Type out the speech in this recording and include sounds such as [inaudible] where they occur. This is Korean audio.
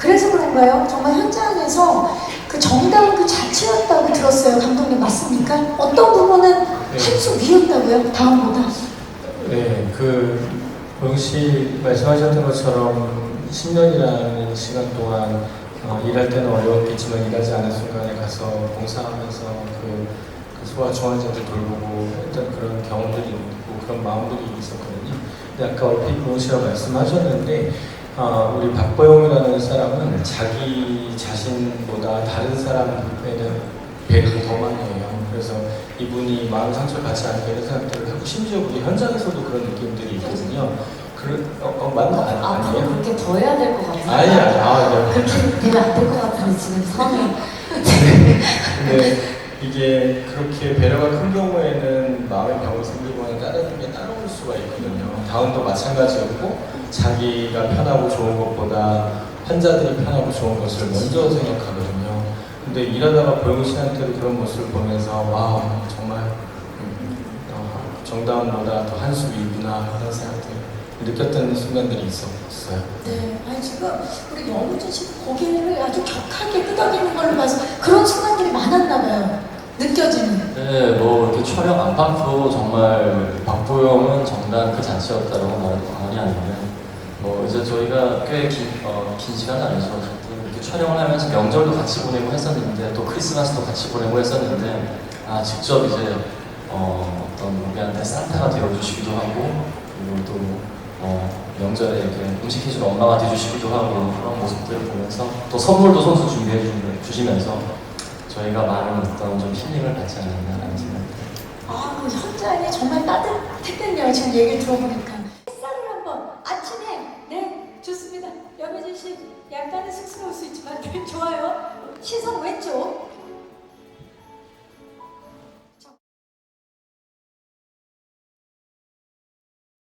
그래서 그런가요? 정말 현장에서 그 정다운 그 자체였다고 들었어요. 감독님 맞습니까? 어떤 부분은 한수 위였다고요? 다음보다. 네, 그 고영 씨 말씀하셨던 것처럼 10년이라는 시간 동안 어, 일할 때는 어려웠겠지만 일하지 않은 순간에 가서 봉사하면서 그, 그 소아 중환자들 돌보고 했던 그런 경험들이 있고 그런 마음들이 있었거든요. 근데 아까 얼핏 고영 씨가 말씀하셨는데 아, 우리 박보영이라는 사람은 자기 자신보다 다른 사람에는 배를 더 많이 해요. 그래서 이분이 마음 상처를 받지 않게 이런 생각들을 하고 심지어 우리 현장에서도 그런 느낌들이 있거든요. 그, 어, 어 맞나? 아니, 앞으로 아니에요? 그렇게 더 해야 될 것 같아요. 아니, 아니, 아, 네. 그렇게 되면 안될 것 같아요, 지금 성에. 근데 [laughs] 이게 그렇게 배려가 큰 경우에는 마음의 병이 생기거나 다른 게 따라올 수가 있거든요. 다운도 마찬가지였고 자기가 편하고 좋은 것보다 환자들이 편하고 좋은 것을 먼저 생각하거든요. 근데 일하다가 보영 씨한테도 그런 모습을 보면서 와 정말 정다운보다 더 한수 위구나 하는 생각들 느꼈던 순간들이 있었어요. 네, 아니 지금 우리 영우진 씨 고개를 아주 격하게 끄덕이는 걸로 봐서 그런 순간들이 많았나 봐요. 느껴지는. 네, 뭐 이렇게 촬영 안팎도 정말 박보영은 정말 그 자체였다고 말해도 과언이 아닌데 뭐 이제 저희가 꽤긴 어, 긴 시간 아니죠. 이렇게 촬영을 하면서 명절도 같이 보내고 했었는데 또 크리스마스도 같이 보내고 했었는데 아 직접 이제 어, 어떤 우리한테 산타가 되어주시기도 하고 그리고 또 어, 명절에 이렇게 음식 해주는 엄마가 돼주시기도 하고 그런 모습들을 보면서 또 선물도 손수 준비해 주- 주시면서 저희가 많은 어떤 좀 힐링을 받지 않았나라는 생각이 아, 그 현장이 정말 따뜻했겠네요. 지금 얘기를 들어보니까. 햇살을 한번 아침에 네 좋습니다. 여배진 씨 약간은 쑥스러울 수 있지만 [laughs] 좋아요. 시선 왼쪽